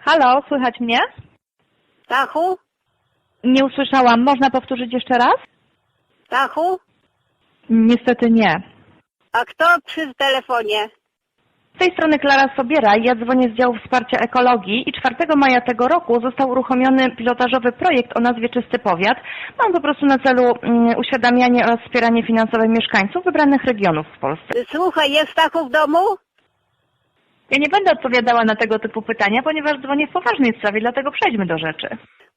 Halo, słychać mnie? Stachu? Nie usłyszałam. Można powtórzyć jeszcze raz? Stachu? Niestety nie. A kto przy telefonie? Z tej strony Klara Sobiera. Ja dzwonię z działu wsparcia ekologii i 4 maja tego roku został uruchomiony pilotażowy projekt o nazwie Czysty Powiat. Mam po prostu na celu mm, uświadamianie oraz wspieranie finansowe mieszkańców wybranych regionów w Polsce. Słuchaj, jest Stachu w domu? Ja nie będę odpowiadała na tego typu pytania, ponieważ dzwonię w poważnej sprawie, dlatego przejdźmy do rzeczy.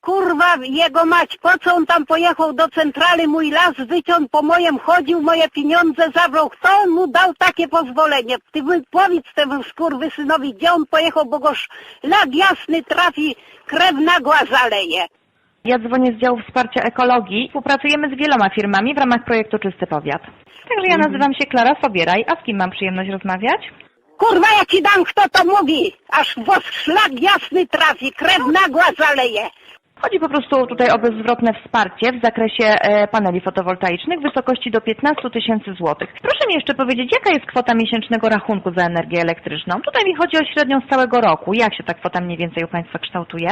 Kurwa, jego mać, po co on tam pojechał do centrali, mój las wyciął, po mojem chodził, moje pieniądze zabrał. Kto mu dał takie pozwolenie? Ty powiedz temu skurwysynowi, gdzie on pojechał, bo go szlak jasny trafi, krew nagła zaleje. Ja dzwonię z działu wsparcia ekologii. Współpracujemy z wieloma firmami w ramach projektu Czysty Powiat. Także ja nazywam się Klara Sobieraj, a z kim mam przyjemność rozmawiać? Kurwa, ja ci dam, kto to mówi, aż was szlak jasny trafi, krew nagła zaleje. Chodzi po prostu tutaj o bezzwrotne wsparcie w zakresie e, paneli fotowoltaicznych w wysokości do 15 tysięcy złotych. Proszę mi jeszcze powiedzieć, jaka jest kwota miesięcznego rachunku za energię elektryczną? Tutaj mi chodzi o średnią z całego roku. Jak się ta kwota mniej więcej u Państwa kształtuje?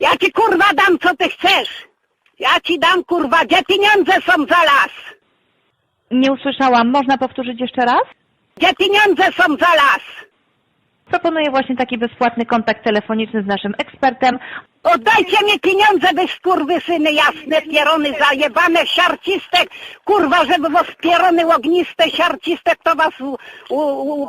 Ja ci kurwa dam, co ty chcesz. Ja ci dam, kurwa, gdzie pieniądze są za las? Nie usłyszałam. Można powtórzyć jeszcze raz? Gdzie pieniądze są za las? Proponuję właśnie taki bezpłatny kontakt telefoniczny z naszym ekspertem. Oddajcie mi pieniądze, wy skurwysyny jasne, pierony zajebane, siarcistek, kurwa, żeby was pierony ogniste, siarcistek, to was u, u, u,